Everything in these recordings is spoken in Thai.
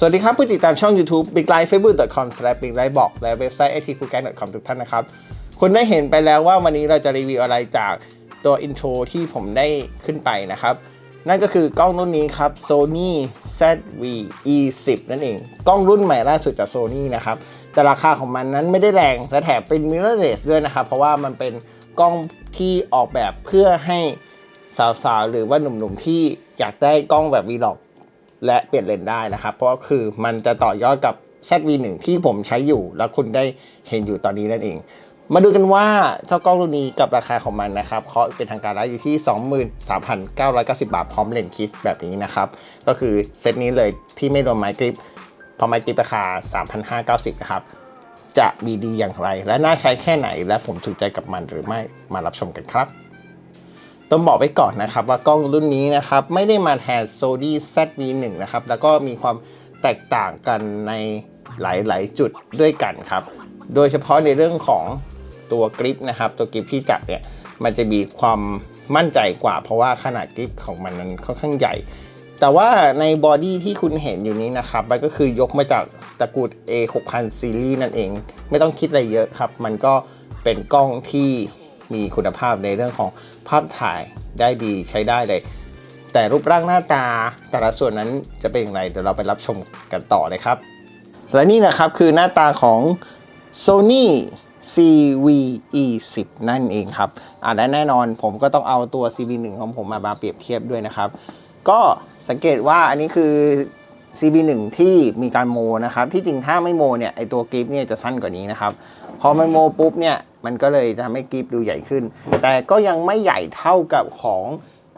สวัสดีครับ ผู้ติดตามช่อง YouTube big l i f e facebook com slash big l i f e บอกและเว็บไซต์ it c o o g a n com ทุกท่านนะครับ คุณได้เห็นไปแล้วว่าวันนี้เราจะรีวิวอะไรจากตัวอินโทรที่ผมได้ขึ้นไปนะครับ นั่นก็คือกล้องรุ่นนี้ครับ Sony ZV-E10 นั่นเอง กล้องรุ่นใหม่ล่าสุดจาก Sony นะครับ แต่ราคาของมันนั้นไม่ได้แรง และแถมเป็น mirrorless ด้วยนะครับ เพราะว่ามันเป็นกล้องที่ออกแบบเพื่อให้สาวๆ หรือว่าหนุ่มๆ ที่อยากได้กล้องแบบ vlog และเปลี่ยนเลนได้นะครับ เพราะคือมันจะต่อยอดกับ ZV1 ที่ผมใช้อยู่ แล้วคุณได้เห็นอยู่ตอนนี้นั่นเอง มาดูกันว่าเจ้ากล้องรุ่นนี้กับราคาของมันนะครับเคาะเป็นทางการแล้วอยู่ที่ 23,990 บาทพร้อมเลนส์คิสแบบนี้นะครับ ก็คือเซตนี้เลยที่ไม่รวมไม้กริปพราะไม้กริปราคา 3,590 นะครับ จะมีดีอย่างไร และน่าใช้แค่ไหน และผมถูกใจกับมันหรือไม่มารับชมกันครับ ต้องบอกไว้ก่อนนะครับว่ากล้องรุ่นนี้นะครับไม่ได้มาแทน Sony ZV1 นะครับแล้วก็มีความแตกต่างกันในหลาย ๆ จุดด้วยกันครับ โดยเฉพาะในเรื่องของตัวกริปนะครับตัวกริปที่จับเนี่ยมันจะมีความมั่นใจกว่า เพราะว่าขนาดกริปของมันนั้นค่อนข้างใหญ่ แต่ว่าในบอดี้ที่คุณเห็นอยู่นี้นะครับมันก็คือยกมาจากตระกูล A6000 ซีรีส์นั่นเอง ไม่ต้องคิดอะไรเยอะครับ มันก็เป็นกล้องที่ มีคุณภาพในเรื่องของภาพถ่ายได้ดีใช้ได้เลย แต่รูปร่างหน้าตาแต่ละส่วนนั้นจะเป็นอย่างไรเดี๋ยวเราไปรับชมกันต่อเลยครับ และนี่นะครับคือหน้าตาของ Sony CVE10 นั่นเองครับอ่าและแน่นอนผมก็ต้องเอาตัว CV1 ของผมมามาเปรียบเทียบด้วยนะครับ ก็สังเกตว่าอันนี้คือ CB1 ที่มีการโมนะครับ ที่จริงถ้าไม่โมเนี่ยไอตัวกริปเนี่ยจะสั้นกว่านี้นะครับ พอมันโมปุ๊บเนี่ย มันก็เลยทำให้กริปดูใหญ่ขึ้น แต่ก็ยังไม่ใหญ่เท่ากับของ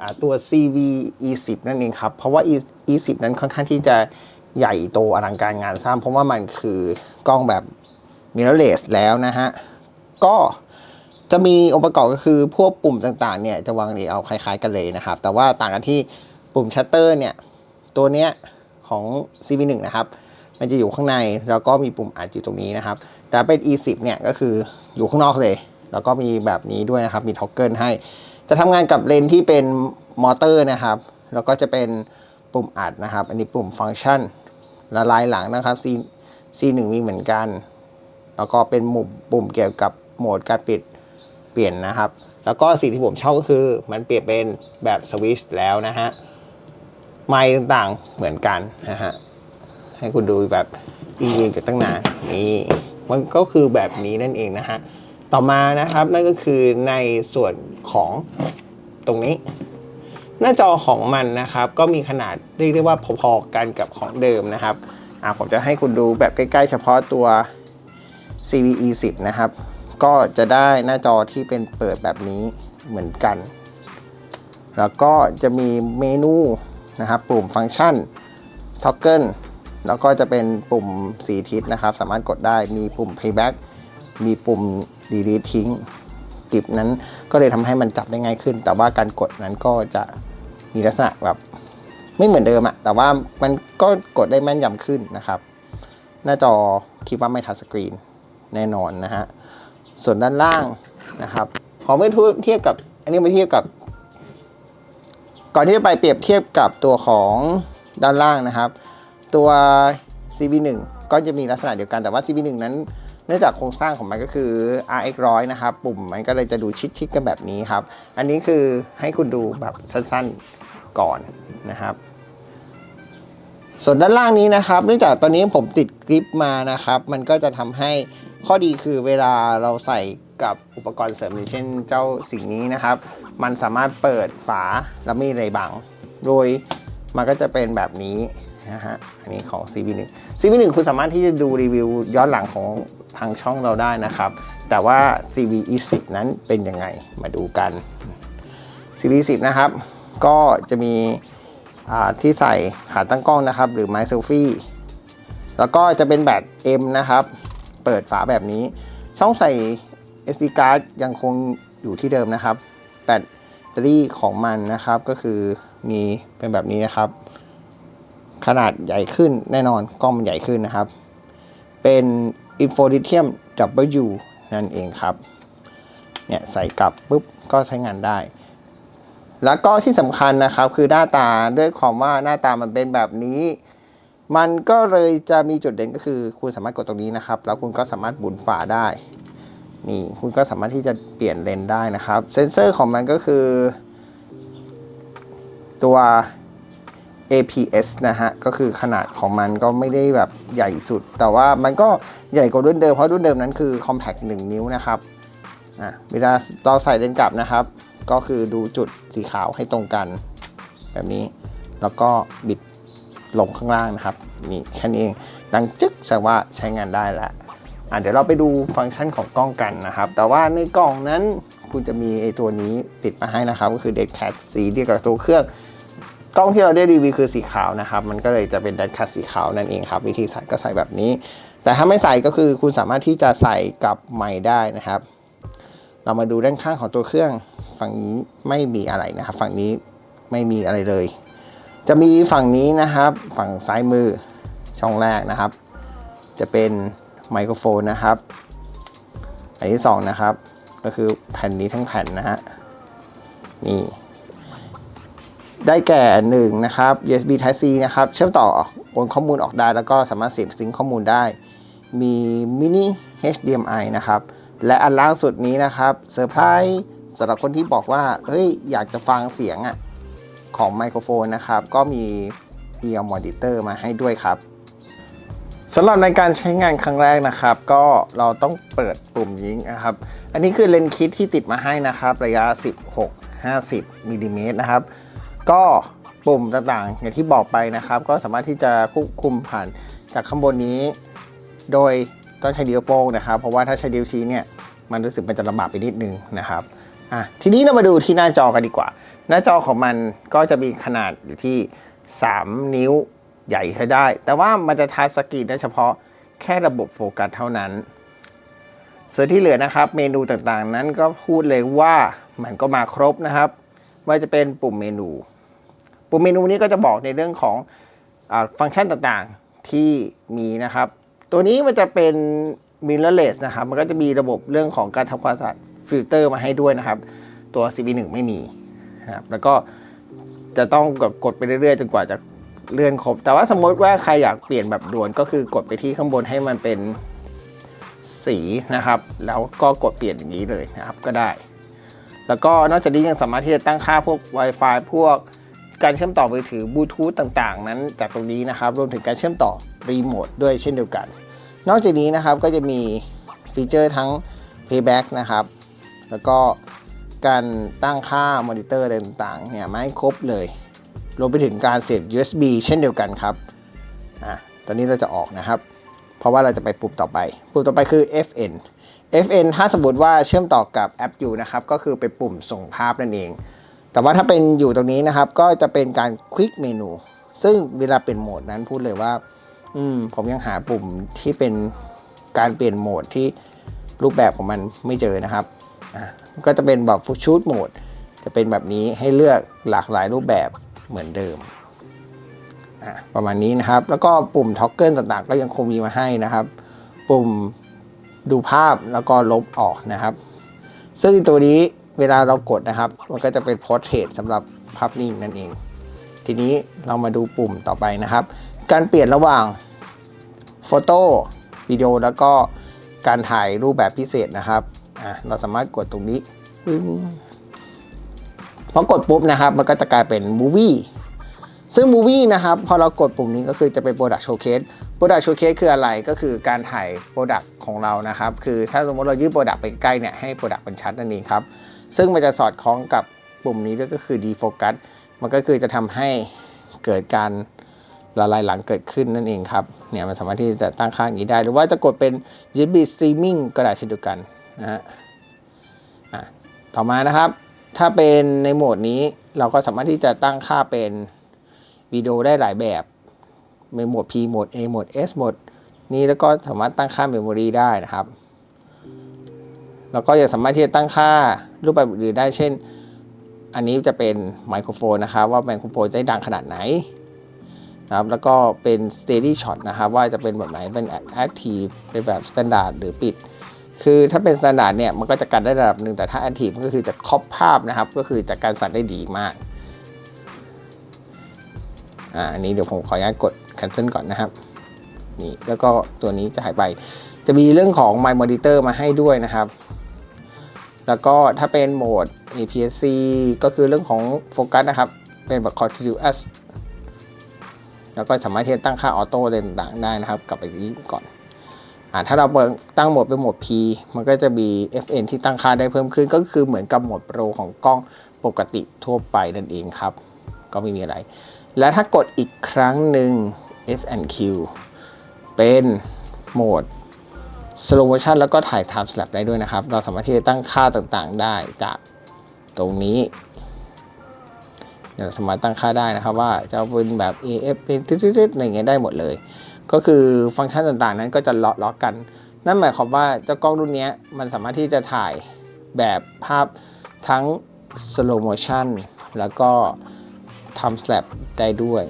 อตัว CV E10 นั่นเองครับ เพราะว่า E10 นั้นค่อนข้างที่จะใหญ่โตอลังการงานสร้าง เพราะว่ามันคือกล้องแบบ mirrorless แล้วนะฮะ ก็จะมีองค์ประกอบก็คือพวกปุ่มต่างๆเนี่ยจะวางเรียงคล้ายๆกันเลยนะครับ แต่ว่าต่างกันที่ปุ่มชัตเตอร์เนี่ย ตัวเนี้ยของ CV1 นะครับ มันจะอยู่ข้างในแล้วก็มีปุ่มอัดอยู่ตรงนี้นะครับ แต่เป็น E10 เนี่ยก็คือ อยู่ข้างนอกเลย แล้วก็มีแบบนี้ด้วยนะครับ มีท็อกเกิลให้ จะทำงานกับเลนที่เป็นมอเตอร์นะครับ แล้วก็จะเป็นปุ่มอัดนะครับ อันนี้ปุ่มฟังก์ชันละลายหลังนะครับ C C1 มีเหมือนกัน แล้วก็เป็นมุมปุ่มเกี่ยวกับโหมดการปิดเปลี่ยนนะครับ แล้วก็สิ่งที่ผมชอบก็คือมันเปลี่ยนเป็นแบบสวิชแล้วนะฮะ ไม้ต่างๆเหมือนกันนะฮะ ให้คุณดูแบบอิงๆกับตั้งนานนี่ มันก็คือแบบนี้นั่นเองนะฮะ ต่อมานะครับนั่นก็คือในส่วนของตรงนี้ หน้าจอของมันนะครับ ก็มีขนาดเรียกได้ว่าพอๆกันกับของเดิมนะครับอ่าผมจะให้คุณดูแบบใกล้ๆ เฉพาะตัว CVE 10นะครับ ก็จะได้หน้าจอที่เป็นเปิดแบบนี้เหมือนกัน แล้วก็จะมีเมนูนะครับ ปุ่มฟังก์ชันท็อกเกิล แล้วก็จะเป็นปุ่มสีทิศนะครับ สามารถกดได้มีปุ่ม playback มีปุ่ม delete ทิ้งกิบนั้นก็เลยทำให้มันจับได้ง่ายขึ้น แต่ว่าการกดนั้นก็จะมีลักษณะแบบไม่เหมือนเดิมอะแต่ว่ามันก็กดได้แม่นยำขึ้นนะครับ หน้าจอคิดว่าไม่ทัชสกรีนแน่นอนนะฮะ ส่วนด้านล่างนะครับ พอไม่เทียบกับ อันนี้ไม่เทียบกับ ก่อนที่จะไปเปรียบเทียบกับตัวของด้านล่างนะครับ ตัว CV1 ก็จะมีลักษณะเดียวกันแต่ว่า CV1 นั้นเนื่องจากโครงสร้างของมันก็คือ RX 100นะครับ ปุ่มมันก็เลยจะดูชิดๆกันแบบนี้ครับ อันนี้คือให้คุณดูแบบสั้นๆก่อนนะครับ ส่วนด้านล่างนี้นะครับ เนื่องจากตอนนี้ผมติดกริปมานะครับ มันก็จะทำให้ข้อดีคือเวลาเราใส่กับอุปกรณ์เสริมอย่างเช่นเจ้าสิ่งนี้นะครับ มันสามารถเปิดฝาแล้วไม่มีอะไรบัง โดยมันก็จะเป็นแบบนี้ นะฮะ อันนี้ของ CV1 CV1 คุณสามารถที่จะดูรีวิวย้อนหลังของทางช่องเราได้นะครับ แต่ว่า CV10 นั้นเป็นยังไง มาดูกัน CV10 นะครับ ก็จะมีที่ใส่ขาตั้งกล้องนะครับ หรือไม้เซลฟี่ แล้วก็จะเป็นแบต M นะครับ เปิดฝาแบบนี้ ช่องใส่ SD card ยังคงอยู่ที่เดิมนะครับ แบตเตอรี่ของมันนะครับ ก็คือมีเป็นแบบนี้นะครับ ขนาดใหญ่ขึ้นแน่นอนกล้องมันใหญ่ขึ้นนะครับ เป็น i n f o l i t h i u m W นั่นเองครับ เนี่ยใส่กลับปุ๊บก็ใช้งานได้ แล้วก็ที่สำคัญนะครับคือหน้าตาด้วยความว่าหน้าตามันเป็นแบบนี้ มันก็เลยจะมีจุดเด่นก็คือ คุณสามารถกดตรงนี้นะครับ แล้วคุณก็สามารถบุนฝาได้ นี่คุณก็สามารถที่จะเปลี่ยนเลนได้นะครับ เซนเซอร์ของมันก็คือ ตัว APS นะฮะ ก็คือขนาดของมันก็ไม่ได้แบบใหญ่สุด แต่ว่ามันก็ใหญ่กว่ารุ่นเดิม เพราะรุ่นเดิมนั้นคือ Compact 1 นิ้วนะครับ อะเวลาเราใส่เลนส์กลับนะครับ ก็คือดูจุดสีขาวให้ตรงกัน แบบนี้ แล้วก็บิดลงข้างล่างนะครับ นี่แค่นี้เอง ดังจึ๊กแสดงว่าใช้งานได้แล้วอะเดี๋ยวเราไปดูฟังก์ชันของกล้องกันนะครับ แต่ว่าในกล่องนั้นคุณจะมีไอตัวนี้ติดมาให้นะครับ ก็คือ Dead Cat สีเดียวกับตัวเครื่อง กล้องที่เราได้รีวิวคือสีขาวนะครับ มันก็เลยจะเป็น Dead Cat สีขาวนั่นเองครับ วิธีใส่ก็ใส่แบบนี้ แต่ถ้าไม่ใส่ก็คือคุณสามารถที่จะใส่กับไม้ได้นะครับ เรามาดูด้านข้างของตัวเครื่องฝั่งนี้ไม่มีอะไรนะครับ ฝั่งนี้ไม่มีอะไรเลย จะมีฝั่งนี้นะครับ ฝั่งซ้ายมือช่องแรกนะครับ จะเป็นไมโครโฟนนะครับ อันที่สองนะครับ ก็คือแผ่นนี้ทั้งแผ่นนะฮะนี่ ได้แก่หนึ่งนะครับ USB Type C นะครับ เชื่อมต่อโอนข้อมูลออกได้ แล้วก็สามารถเสียบซิงข้อมูลได้ มี mini HDMI นะครับ และอันล่างสุดนี้นะครับเซอร์ไพรส์สำหรับคนที่บอกว่า เฮ้ย อยากจะฟังเสียงอะของไมโครโฟนนะครับ ก็มี ear monitor มาให้ด้วยครับสำหรับในการใช้งานครั้งแรกนะครับ ก็เราต้องเปิดปุ่มยิงนะครับ อันนี้คือเลนส์คิดที่ติดมาให้นะครับ ระยะ 16 50มิลลิเมตรนะครับ ก็ปุ่มต่างๆ อย่างที่บอกไปนะครับ ก็สามารถที่จะควบคุมผ่านจากข้างบนนี้ โดยต้องใช้นิ้วโป้งนะครับ เพราะว่าถ้าใช้นิ้วชี้เนี่ยมันรู้สึกมันจะลำบากไปนิดนึงนะครับอะทีนี้เรามาดูที่หน้าจอกันดีกว่า หน้าจอของมันก็จะมีขนาดอยู่ที่ 3 นิ้วใหญ่ใช้ได้ แต่ว่ามันจะทัชสกรีนได้เฉพาะแค่ระบบโฟกัสเท่านั้นส่วนที่เหลือนะครับ เมนูต่างๆนั้นก็พูดเลยว่ามันก็มาครบนะครับไม่ว่าจะเป็นปุ่มเมนู ปุ่มเมนูนี้ก็จะบอกในเรื่องของอฟังก์ชันต่างๆที่มีนะครับ ตัวนี้มันจะเป็น mirrorless นะครับ มันก็จะมีระบบเรื่องของการทำความสะอาดฟิลเตอร์มาให้ด้วยนะครับ ตัว CB1 ไม่มีนะครับแล้วก็จะต้องกดไปเรื่อยๆ จนกว่าจะเลื่อนครบ แต่ว่าสมมติว่าใครอยากเปลี่ยนแบบด่วนก็คือกดไปที่ข้างบนให้มันเป็นสีนะครับ แล้วก็กดเปลี่ยนอย่างนี้เลยนะครับก็ได้ แล้วก็นอกจากนี้ยังสามารถที่จะตั้งค่าพวก Wi-Fi พวก การเชื่อมต่อมือถือบลูทูธต่างๆ นั้นจากตรงนี้นะครับรวมถึงการเชื่อมต่อรีโมทด้วยเช่นเดียวกัน นอกจากนี้นะครับก็จะมีฟีเจอร์ทั้ง Playback นะครับ แล้วก็การตั้งค่ามอนิเตอร์ต่างๆเนี่ยไมาให้ครบเลยรวมไปถึงการเสียบ USB เช่นเดียวกันครับอะตอนนี้เราจะออกนะครับ เพราะว่าเราจะไปปุ่มต่อไป ปุ่มต่อไปคือ FN FN ถ้าสมมติว่าเชื่อมต่อกับแอปอยู่นะครับ ก็คือเป็นปุ่มส่งภาพนั่นเอง แต่ว่าถ้าเป็นอยู่ตรงนี้นะครับ ก็จะเป็นการคลิกเมนู ซึ่งเวลาเป็นโหมดนั้นพูดเลยว่า อืมผมยังหาปุ่มที่เป็นการเปลี่ยนโหมดที่รูปแบบของมันไม่เจอนะครับอะก็จะเป็นแบบฟูชูดโหมด จะเป็นแบบนี้ให้เลือกหลากหลายรูปแบบเหมือนเดิมอะประมาณนี้นะครับ แล้วก็ปุ่มท็อกเกิลต่างๆ ก็ยังคงมีมาให้นะครับ ปุ่มดูภาพแล้วก็ลบออกนะครับ ซึ่งตัวนี้ เวลาเรากดนะครับ มันก็จะเป็น Portrait สำหรับภาพนิ่งนั่นเอง ทีนี้เรามาดูปุ่มต่อไปนะครับ การเปลี่ยนระหว่างโฟโต้วิดีโอแล้วก็การถ่ายรูปแบบพิเศษนะครับอะเราสามารถกดตรงนี้พอกดปุ๊บนะครับ มันก็จะกลายเป็น Movie ซึ่ง Movie นะครับ พอเรากดปุ่มนี้ก็คือจะเป็น Product Showcase Product Showcase คืออะไรก็คือการถ่าย Product ของเรานะครับ คือถ้าสมมติเรายื่น Product ไปใกล้เนี่ยให้ Product มันชัดนั่นเองครับ ซึ่งมันจะสอดคล้องกับปุ่มนี้ด้วยก็คือ Defocus มันก็คือจะทำให้เกิดการละลายหลังเกิดขึ้นนั่นเองครับ เนี่ยมันสามารถที่จะตั้งค่าอย่างนี้ได้ หรือว่าจะกดเป็น USB Streaming ก็ได้เช่นเดียวกันนะฮะต่อมานะครับ ถ้าเป็นในโหมดนี้เราก็สามารถที่จะตั้งค่าเป็นวิดีโอได้หลายแบบเป็นโหมด P โหมด A โหมด S โหมดนี้แล้วก็สามารถตั้งค่า Memory ได้นะครับ แล้วก็ยังสามารถที่จะตั้งค่ารูปแบบอื่นได้ เช่น อันนี้จะเป็นไมโครโฟนนะครับ ว่าไมโครโฟนได้ดังขนาดไหนนะครับแล้วก็เป็น steady shot นะครับ ว่าจะเป็นแบบไหนเป็น active เป็นแบบ standard หรือปิด คือถ้าเป็น standard เนี่ยมันก็จะกันได้ระดับหนึ่งแต่ถ้า active ก็คือจะครอบภาพนะครับ ก็คือจะการสั่นได้ดีมากอ่าอันนี้เดี๋ยวผมขออนุญาตกด cancel ก่อนนะครับนี่แล้วก็ตัวนี้จะหายไป จะมีเรื่องของ My Monitor มาให้ด้วยนะครับ แล้วก็ถ้าเป็นโหมด APS-C ก็คือเรื่องของโฟกัสนะครับ เป็นแบบ continuous แล้วก็สามารถที่จะตั้งค่าออโต้อะไรต่างๆได้นะครับ กลับไปนี้ก่อนอ่าถ้าเราเตั้งโหมดเป็นโหมด P มันก็จะมี FN ที่ตั้งค่าได้เพิ่มขึ้น ก็คือเหมือนกับโหมดโปรของกล้องปกติทั่วไปนั่นเองครับ ก็ไม่มีอะไร และถ้ากดอีกครั้งหนึ่ง S&Q เป็นโหมด slow motion แล้วก็ถ่าย time lapse ได้ด้วยนะครับ เราสามารถที่จะตั้งค่าต่างๆได้จากตรงนี้เราสามารถตั้งค่าได้นะครับว่าจะเป็นแบบ AF เป็นตึ๊ดๆอะไรอย่างเงี้ยได้หมดเลย ก็คือฟังก์ชันต่างๆ นั้นก็จะเลาะเลาะกัน นั่นหมายความว่าเจ้ากล้องรุ่นนี้มันสามารถที่จะถ่ายแบบภาพทั้ง slow motion แล้วก็ time lapse ได้ด้วย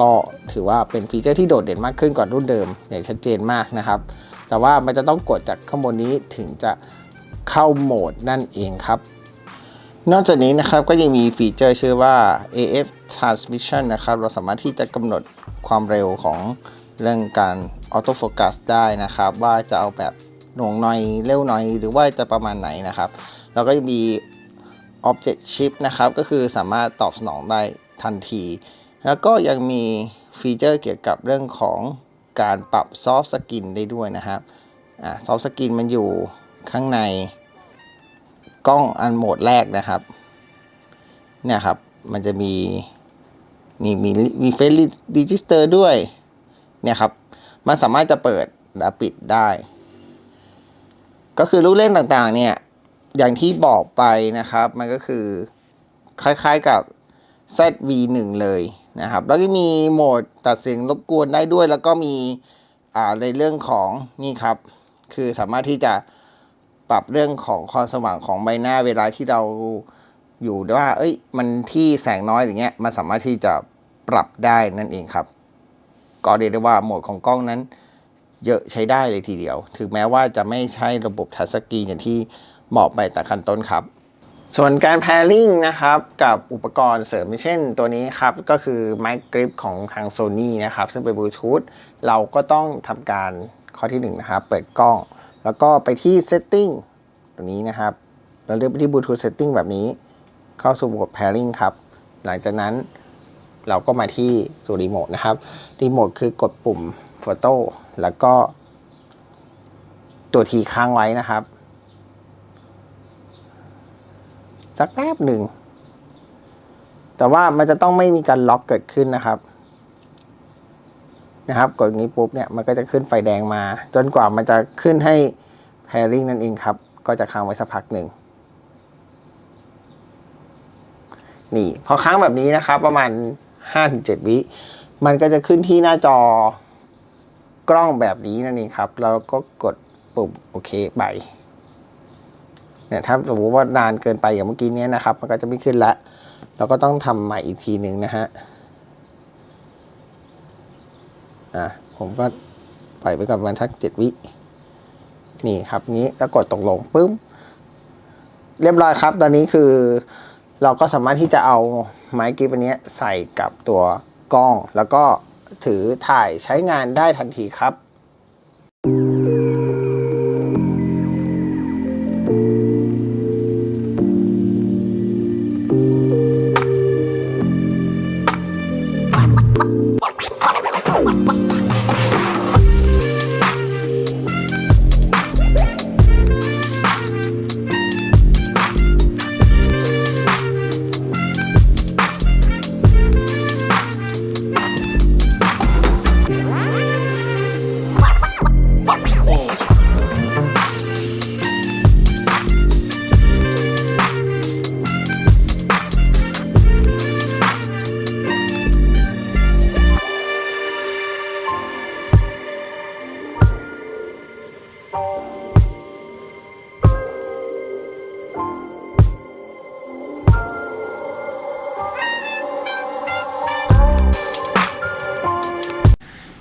ก็ถือว่าเป็นฟีเจอร์ที่โดดเด่นมากขึ้นกว่ารุ่นเดิม อย่างชัดเจนมากนะครับ แต่ว่ามันจะต้องกดจากข้างบนนี้ถึงจะเข้าโหมดนั่นเองครับ นอกจากนี้นะครับก็ยังมีฟีเจอร์ชื่อว่า AF Transmission นะครับ เราสามารถที่จะกำหนดความเร็วของเรื่องการออโต้โฟกัสได้นะครับ ว่าจะเอาแบบหน่วงหน่อยเร็วหน่อย หรือว่าจะประมาณไหนนะครับ เราก็จะมี Object Shift นะครับ ก็คือสามารถตอบสนองได้ทันที แล้วก็ยังมีฟีเจอร์เกี่ยวกับเรื่องของ การปรับซอฟต์สกินได้ด้วยนะครับซอฟต์สกินมันอยู่ข้างในกล้องอันโหมดแรกนะครับเนี่ยครับ มันจะมีนี่มีมีเฟซดิจิสเตอร์ด้วยเนี่ยครับ มันสามารถจะเปิดและปิดได้ ก็คือลูกเล่นต่างๆ เนี่ย อย่างที่บอกไปนะครับ มันก็คือคล้ายๆกับ ZV1 เลย นะครับ แล้วก็มีโหมดตัดเสียงรบกวนได้ด้วย แล้วก็มีอ่าในเรื่องของนี่ครับ คือสามารถที่จะปรับเรื่องของความสว่างของใบหน้าเวลาที่เราอยู่ว่า เอ้ย มันที่แสงน้อยอย่างเงี้ย มันสามารถที่จะปรับได้นั่นเองครับ ก็เรียกได้ว่าโหมดของกล้องนั้น เยอะใช้ได้เลยทีเดียว ถึงแม้ว่าจะไม่ใช่ระบบทัชสกรีนอย่างที่บอกไปแต่ขั้นต้นครับ ส่วนการ pairing นะครับกับอุปกรณ์เสริมเช่นตัวนี้ครับ ก็คือไมค์กริปของทาง Sony นะครับ ซึ่งเป็นบลูทูธเราก็ต้องทำการข้อที่1นะครับเปิดกล้อง แล้วก็ไปที่ setting ตัวนี้นะครับเราเลือกไปที่บลูทูธ setting แบบนี้ เข้าสู่ระบบ pairing ครับ หลังจากนั้นเราก็มาที่สู่รีโมทนะครับรีโมทคือกดปุ่ม Photo แล้วก็ตัวทีค้างไว้นะครับ สักแป๊บหนึ่ง แต่ว่ามันจะต้องไม่มีการล็อกเกิดขึ้นนะครับ นะครับ กดนี้ปุ๊บเนี่ยมันก็จะขึ้นไฟแดงมา จนกว่ามันจะขึ้นให้ pairing นั่นเองครับ ก็จะค้างไว้สักพักหนึ่งนี่พอค้างแบบนี้นะครับ ประมาณ 5-7 วิมันก็จะขึ้นที่หน้าจอกล้องแบบนี้นั่นเองครับแล้วก็กดปุ่มโอเคไป เนี่ยถ้าสมมติว่านานเกินไปอย่างเมื่อกี้เนี้ยนะครับ มันก็จะไม่ขึ้นละเราก็ต้องทำใหม่อีกทีหนึ่งนะฮะอะผมก็ปล่อยไปก่อนประมาณสักเจ็ดวิ นี่ครับนี้แล้วกดตกลงปึ๊บเรียบร้อยครับ ตอนนี้คือเราก็สามารถที่จะเอาไม้กริปอันนี้ใส่กับตัวกล้อง แล้วก็ถือถ่ายใช้งานได้ทันทีครับ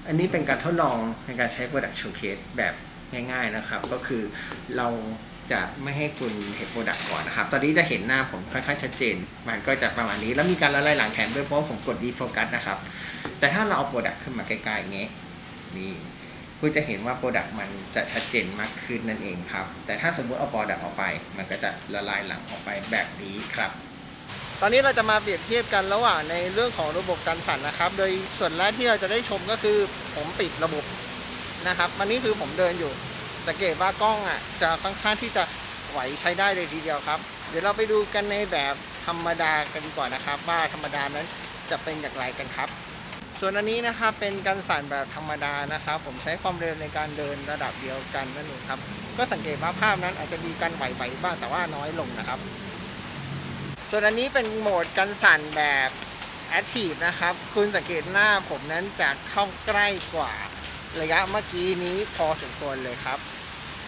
อันนี้เป็นการทดลองในการใช้ Product Showcase แบบง่ายๆนะครับ ก็คือเราจะไม่ให้คุณเห็นโปรดักต์ก่อนนะครับ ตอนนี้จะเห็นหน้าผมค่อนข้างชัดเจน มันก็จะประมาณนี้ แล้วมีการละลายหลังแถมด้วยเพราะผมกดดีโฟกัสนะครับ แต่ถ้าเราเอาโปรดักต์ขึ้นมาใกล้ๆอย่างเงี้ยนี่คุณจะเห็นว่าโปรดักต์มันจะชัดเจนมากขึ้นนั่นเองครับ แต่ถ้าสมมติเอาโปรดักต์ออกไป มันก็จะละลายหลังออกไปแบบนี้ครับ ตอนนี้เราจะมาเปรียบเทียบกันระหว่างในเรื่องของระบบการสั่นนะครับ โดยส่วนแรกที่เราจะได้ชมก็คือผมปิดระบบนะครับมันนี่คือผมเดินอยู่ สังเกตว่ากล้องอะจะค่อนข้างที่จะไหวใช้ได้เลยทีเดียวครับ เดี๋ยวเราไปดูกันในแบบธรรมดากันกว่านะครับ ว่าธรรมดานั้นจะเป็นอย่างไรกันครับ ส่วนอันนี้นะครับเป็นการสั่นแบบธรรมดานะครับ ผมใช้ความเร็วในการเดินระดับเดียวกันนั่นเองครับ ก็สังเกตว่าภาพนั้นอาจจะมีการไหวๆบ้างแต่ว่าน้อยลงนะครับ ส่วนอันนี้เป็นโหมดการสั่นแบบ Active นะครับ คุณสังเกตหน้าผมนั้นจะเข้าใกล้กว่าระยะเมื่อกี้นี้พอสมควรเลยครับ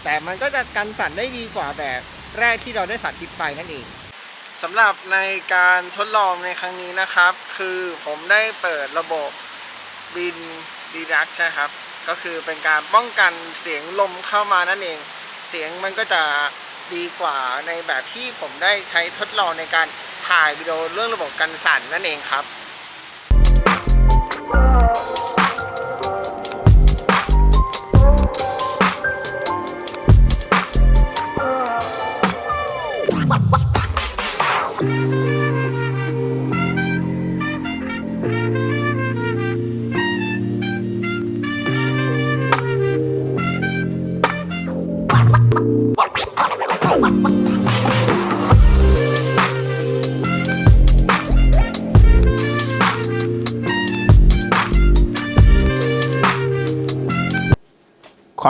แต่มันก็จะกันสั่นได้ดีกว่าแบบแรกที่เราได้สาธิตไปนั่นเองสำหรับในการทดลองในครั้งนี้นะครับ คือผมได้เปิดระบบบินดีดักใช่ครับ ก็คือเป็นการป้องกันเสียงลมเข้ามานั่นเอง เสียงมันก็จะ ดีกว่าในแบบที่ผมได้ใช้ทดลองในการถ่ายวิดีโอเรื่องระบบกันสั่นนั่นเองครับ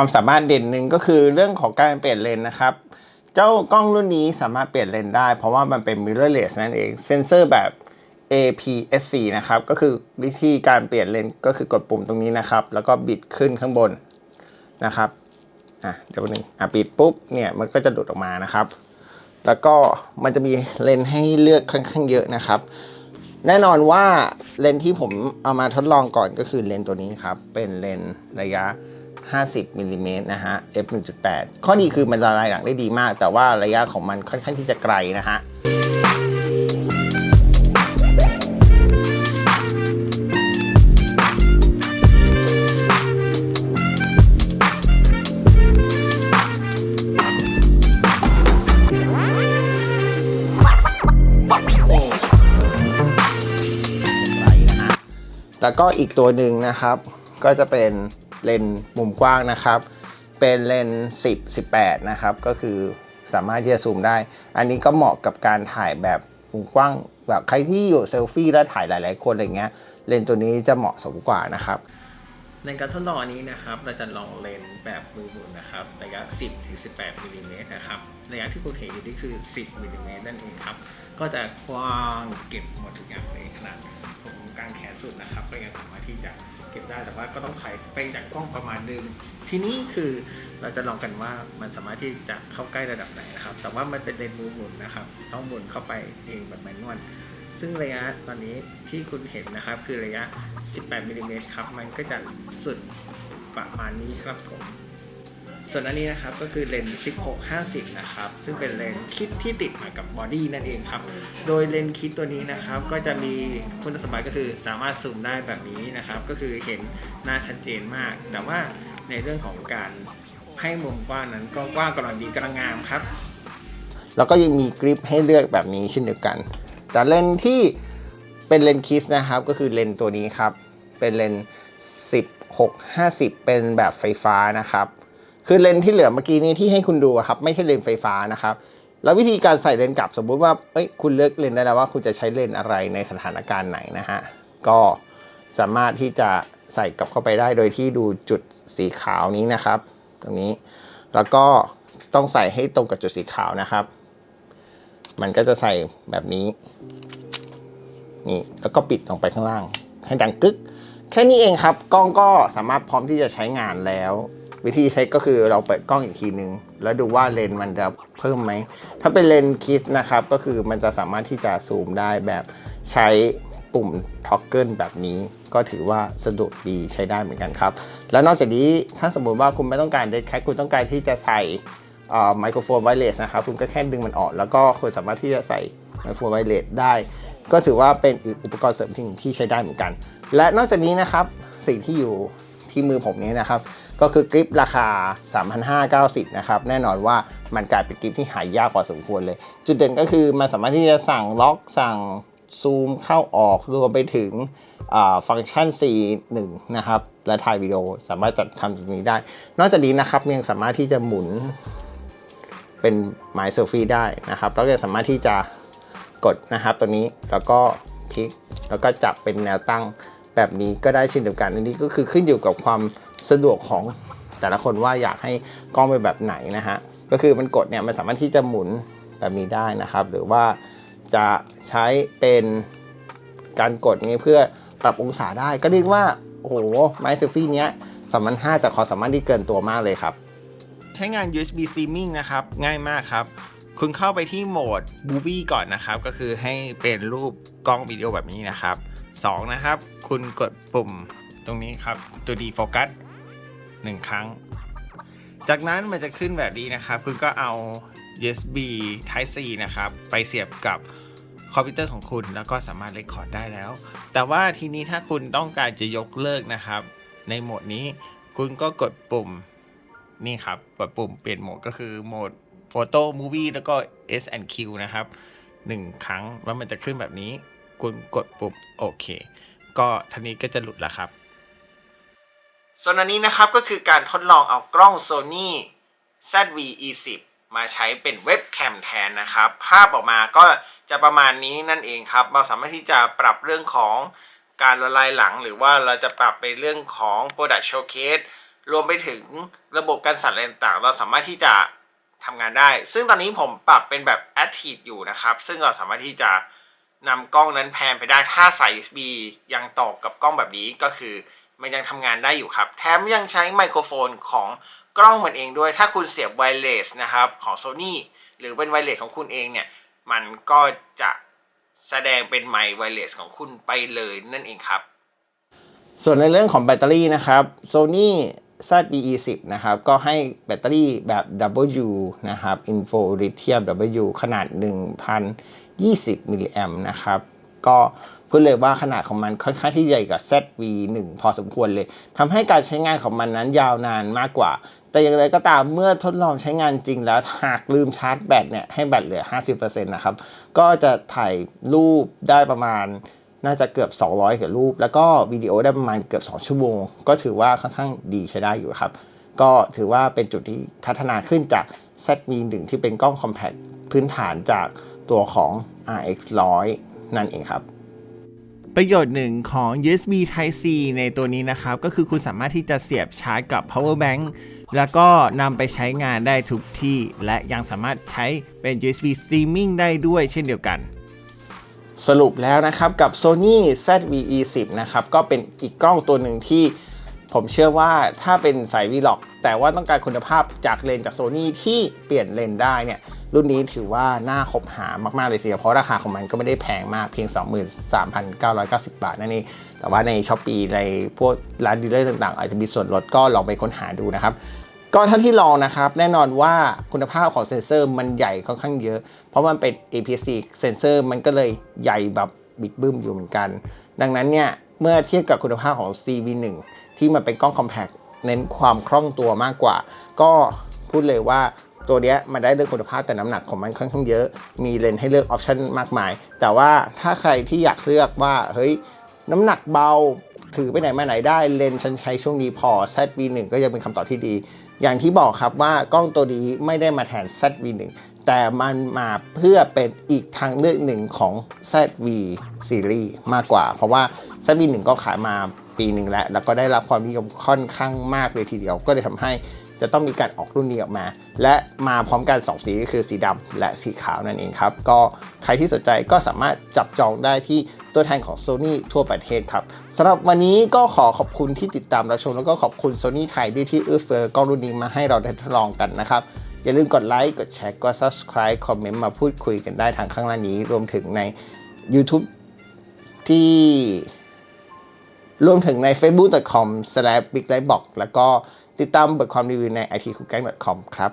ความสามารถเด่นหนึ่งก็คือเรื่องของการเปลี่ยนเลนส์นะครับ เจ้ากล้องรุ่นนี้สามารถเปลี่ยนเลนส์ได้ เพราะว่ามันเป็น mirrorless นั่นเอง เซนเซอร์แบบ APS-C นะครับ ก็คือวิธีการเปลี่ยนเลนส์ก็คือกดปุ่มตรงนี้นะครับ แล้วก็บิดขึ้นข้างบนนะครับอะเดี๋ยวหนึ่งอะปิดปุ๊บเนี่ยมันก็จะหลุดออกมานะครับ แล้วก็มันจะมีเลนส์ให้เลือกค่อนข้างเยอะนะครับ แน่นอนว่าเลนส์ที่ผมเอามาทดลองก่อนก็คือเลนส์ตัวนี้ครับ เป็นเลนส์ระยะ 50มิลลิเมตรนะฮะ f 1.8ข้อดีคือมันละลายหลังได้ดีมาก แต่ว่าระยะของมันค่อนข้างที่จะไกลนะฮะไกลนะฮะแล้วก็อีกตัวหนึ่งนะครับ ก็จะเป็น เลนส์มุมกว้างนะครับ เป็นเลนส์10 18 นะครับ ก็คือสามารถที่จะซูมได้ อันนี้ก็เหมาะกับการถ่ายแบบมุมกว้าง แบบใครที่อยู่เซลฟี่แล้วถ่ายหลาย ๆ คนอะไรเงี้ย เลนส์ตัวนี้จะเหมาะสมกว่านะครับ ในการทดลองนี้นะครับ เราจะลองเลนส์แบบมือหมุนนะครับ ระยะ 10ถึง18มิลลิเมตรนะครับ ระยะที่คุณเห็นอยู่นี่คือ 10มิลลิเมตรนั่นเองครับ ก็จะกว้างเก็บหมดทุกอย่างเลยขนาดผมกลางแขนสุดนะครับ ก็ยังสามารถที่จะเก็บได้แต่ว่าก็ต้องถ่ายไปจากกล้องประมาณนึงทีนี้คือเราจะลองกันว่ามันสามารถที่จะเข้าใกล้ระดับไหนนะครับ แต่ว่ามันเป็นเลนส์มือหมุนนะครับ ต้องหมุนเข้าไปเองแบบแมนนวลซึ่งระยะตอนนี้ที่คุณเห็นนะครับคือระยะ 18มิลลิเมตรครับ มันก็จะสุดประมาณนี้ครับผม ส่วนอันนี้นะครับก็คือเลนส์16-50 นะครับ ซึ่งเป็นเลนส์คิดที่ติดมากับบอดี้นั่นเองครับ โดยเลนส์คิดตัวนี้นะครับ ก็จะมีคุณสมบัติก็คือสามารถซูมได้แบบนี้นะครับ ก็คือเห็นหน้าชัดเจนมาก แต่ว่าในเรื่องของการให้มุมกว้างนั้นก็กว้างกำลังดีกำลังงามครับ แล้วก็ยังมีกริปให้เลือกแบบนี้เช่นเดียวกัน แต่เลนส์ที่เป็นเลนส์คิสนะครับ ก็คือเลนส์ตัวนี้ครับ เป็นเลนส์16 50 เป็นแบบไฟฟ้านะครับ คือเลนที่เหลือเมื่อกี้นี้ที่ให้คุณดูครับไม่ใช่เลนไฟฟ้านะครับแล้ววิธีการใส่เลนกลับสมมุติว่าเอ้ยคุณเลือกเลนได้แล้วว่าคุณจะใช้เลนอะไรในสถานการณ์ไหนนะฮะก็สามารถที่จะใส่กลับเข้าไปได้โดยที่ดูจุดสีขาวนี้นะครับ ตรงนี้แล้วก็ต้องใส่ให้ตรงกับจุดสีขาวนะครับ มันก็จะใส่แบบนี้นี่แล้วก็ปิดลงไปข้างล่าง ให้ดังกึก แค่นี้เองครับ กล้องก็สามารถพร้อมที่จะใช้งานแล้ว วิธีเช็คก็คือเราเปิดกล้องอีกทีนึง แล้วดูว่าเลนส์มันจะเพิ่มไหม ถ้าเป็นเลนส์คิดนะครับ ก็คือมันจะสามารถที่จะซูมได้แบบใช้ปุ่มท็อกเกิลแบบนี้ก็ถือว่าสะดวกดีใช้ได้เหมือนกันครับ แล้วนอกจากนี้ถ้าสมมุติว่าคุณไม่ต้องการเดทแคทคุณต้องการที่จะใส่ไมโครโฟนไวเลสนะครับ คุณก็แค่ดึงมันออก แล้วก็คุณสามารถที่จะใส่ไมโครโฟนไวเลสได้ ก็ถือว่าเป็นอุปกรณ์เสริมที่ที่ใช้ได้เหมือนกัน และนอกจากนี้นะครับสิ่งที่อยู่ ที่มือผมนี้นะครับ ก็คือกริปราคา 3,590 นะครับ แน่นอนว่ามันกลายเป็นกริปที่หายากกว่าสมควรเลย จุดเด่นก็คือมันสามารถที่จะสั่งล็อกสั่งซูมเข้าออกรวมไปถึงฟังก์ชัน C1 นะครับ และถ่ายวิดีโอสามารถจัดทำตรงนี้ได้ นอกจากนี้นะครับยังสามารถที่จะหมุนเป็นหมายเซลฟี่ได้นะครับแล้วก็สามารถที่จะกดนะครับตัวนี้แล้วก็คลิกแล้วก็จับเป็นแนวตั้ง แบบนี้ก็ได้เช่นเดียวกัน อันนี้ก็คือขึ้นอยู่กับความสะดวกของแต่ละคนว่าอยากให้กล้องเป็นแบบไหนนะฮะ ก็คือมันกดเนี่ยมันสามารถที่จะหมุนแบบนี้ได้นะครับ หรือว่าจะใช้เป็นการกดนี้เพื่อปรับองศาได้ ก็เรียกว่า โอ้โห ไมค์เซลฟี่เนี้ยสามพันห้าแต่ขอสามารถที่เกินตัวมากเลยครับ ใช้งาน USB streaming นะครับ ง่ายมากครับ คุณเข้าไปที่โหมด Movie ก่อนนะครับ ก็คือให้เป็นรูปกล้องวิดีโอแบบนี้นะครับ 2 นะครับ คุณกดปุ่มตรงนี้ครับ ตัว D focus 1ครั้ง จากนั้นมันจะขึ้นแบบนี้นะครับ คุณก็เอา USB Type C นะครับ ไปเสียบกับคอมพิวเตอร์ของคุณแล้วก็สามารถเรคคอร์ดได้แล้ว แต่ว่าทีนี้ถ้าคุณต้องการจะยกเลิกนะครับ ในโหมดนี้คุณก็กดปุ่มนี่ครับ กดปุ่มเปลี่ยนโหมดก็คือโหมด Photo Movie แล้วก็ S&Q นะครับ 1 ครั้งแล้วมันจะขึ้นแบบนี้ คุณกดปุ่มโอเค ก็ทันนี้ก็จะหลุดแล้วครับ ส่วนอันนี้นะครับก็คือการทดลองเอากล้อง Sony ZV-E10 มาใช้เป็นเว็บแคมแทนนะครับ ภาพออกมาก็จะประมาณนี้นั่นเองครับ เราสามารถที่จะปรับเรื่องของการละลายหลัง หรือว่าเราจะปรับในเรื่องของ Product Showcase รวมไปถึงระบบการสั่นอะไรต่างเราสามารถที่จะทำงานได้ ซึ่งตอนนี้ผมปรับเป็นแบบ Active อยู่นะครับ ซึ่งเราสามารถที่จะ นำกล้องนั้นแพนไปได้ถ้าสาย USB ยังต่อกับกล้องแบบนี้ก็คือ มันยังทำงานได้อยู่ครับ แถมยังใช้ไมโครโฟนของกล้องมันเองด้วย ถ้าคุณเสียบไวเลสนะครับของ Sony หรือเป็นไวเลสของคุณเองเนี่ย มันก็จะแสดงเป็นไมค์ไวเลสของคุณไปเลยนั่นเองครับ ส่วนในเรื่องของแบตเตอรี่นะครับ Sony ZVE10 นะครับ ก็ให้แบตเตอรี่แบบ W นะครับ Info Lithium W ขนาด 20มิลลิแอมนะครับ ก็พูดเลยว่าขนาดของมันค่อนข้างที่ใหญ่กว่า ZV1 พอสมควรเลยทำให้การใช้งานของมันนั้นยาวนานมากกว่า แต่อย่างไรก็ตามเมื่อทดลองใช้งานจริงแล้ว หากลืมชาร์จแบตเนี่ยให้แบตเหลือ 50%นะครับ ก็จะถ่ายรูปได้ประมาณน่าจะเกือบ 200กว่ารูป แล้วก็วิดีโอได้ประมาณเกือบ 2 ชั่วโมง ก็ถือว่าค่อนข้างดีใช้ได้อยู่ครับ ก็ถือว่าเป็นจุดที่พัฒนาขึ้นจาก ZV1 ที่เป็นกล้องคอมแพคพื้นฐานจาก ตัวของ RX 100 นั่นเองครับประโยชน์หนึ่งของ USB Type C ในตัวนี้นะครับ ก็คือคุณสามารถที่จะเสียบชาร์จกับ power bank แล้วก็นำไปใช้งานได้ทุกที่ และยังสามารถใช้เป็น USB streaming ได้ด้วยเช่นเดียวกัน สรุปแล้วนะครับกับ Sony ZV-E10 นะครับ ก็เป็นอีกกล้องตัวหนึ่งที่ ผมเชื่อว่าถ้าเป็นสาย Vlog แต่ว่าต้องการคุณภาพจากเลนจาก Sony ที่เปลี่ยนเลนได้เนี่ยรุ่นนี้ถือว่าน่าคบหามาก ๆ เลยทีเดียวเพราะราคาของมันก็ไม่ได้แพงมากเพียง 23,990 บาทนั่นเองแต่ว่าใน s h อ p e e ในพวกร้านดีลเลอร์ต่างๆ อาจจะมีส่วนลดก็ลองไปค้นหาดูนะครับก็ท่านที่ลองนะครับ แน่นอนว่าคุณภาพของเซนเซอร์มันใหญ่ค่อนข้างเยอะ เพราะมันเป็น APS-C เซนเซอร์มันก็เลยใหญ่แบบบิ๊กบึ้มอยู่เหมือนกัน ดังนั้นเนี่ย เมื่อเทียบกับคุณภาพของ CV1 ที่มันเป็นกล้องคอมแพคเน้นความคล่องตัวมากกว่า ก็พูดเลยว่าตัวเนี้ยมันได้เรื่องคุณภาพแต่น้ำหนักของมันค่อนข้างเยอะ มีเลนส์ให้เลือกออปชันมากมาย แต่ว่าถ้าใครที่อยากเลือกว่าเฮ้ยน้ำหนักเบาถือไปไหนมาไหนได้เลนส์ฉันใช้ช่วงนี้พอ ZV1 ก็ยังเป็นคำตอบที่ดี อย่างที่บอกครับว่ากล้องตัวนี้ไม่ได้มาแทน ZV1 แต่มันมาเพื่อเป็นอีกทางเลือกหนึ่งของ ZV Series มากกว่า เพราะว่า ZV1 ก็ขายมา ปีหนึ่งแล้ว แล้วก็ได้รับความนิยมค่อนข้างมากเลยทีเดียว ก็เลยทำให้จะต้องมีการออกรุ่นนี้ออกมา และมาพร้อมกัน 2 สีก็คือสีดำและสีขาวนั่นเองครับ ก็ใครที่สนใจก็สามารถจับจองได้ที่ตัวแทนของ Sony ทั่วประเทศครับสำหรับวันนี้ก็ขอขอบคุณที่ติดตามรับชม แล้วก็ขอบคุณ Sony ไทยด้วยที่เอื้อเฟื้อกล้องรุ่นนี้มาให้เราได้ทดลองกันนะครับอย่าลืมกดไลค์กดแชร์กด subscribe คอมเมนต์มาพูดคุยกันได้ทางข้างล่างนี้รวมถึงใน YouTube ที่ รวมถึงใน facebook.com/biglightbox แล้วก็ติดตามบทความรีวิวใน itcookgang.com ครับ